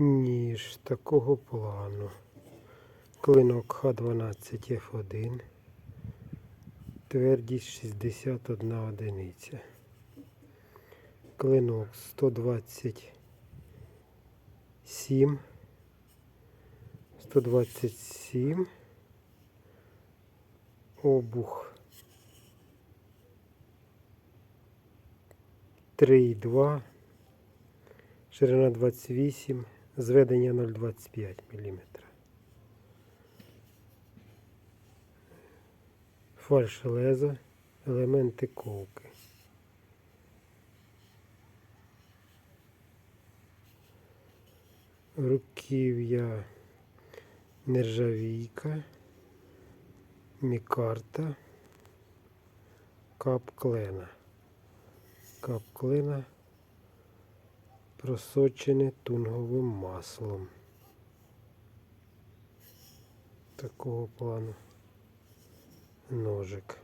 ніж такого плану. Клинок Х12 F1. Твердість 61 одиниця. Клинок 127. 127. Обух 3,2. Ширина 28, зведення 0,25 мм. Фальш леза, елементи ковки. Руків'я нержавійка, мікарта, кап клена. Кап клена просочене тунговим маслом. Такого плану ножик.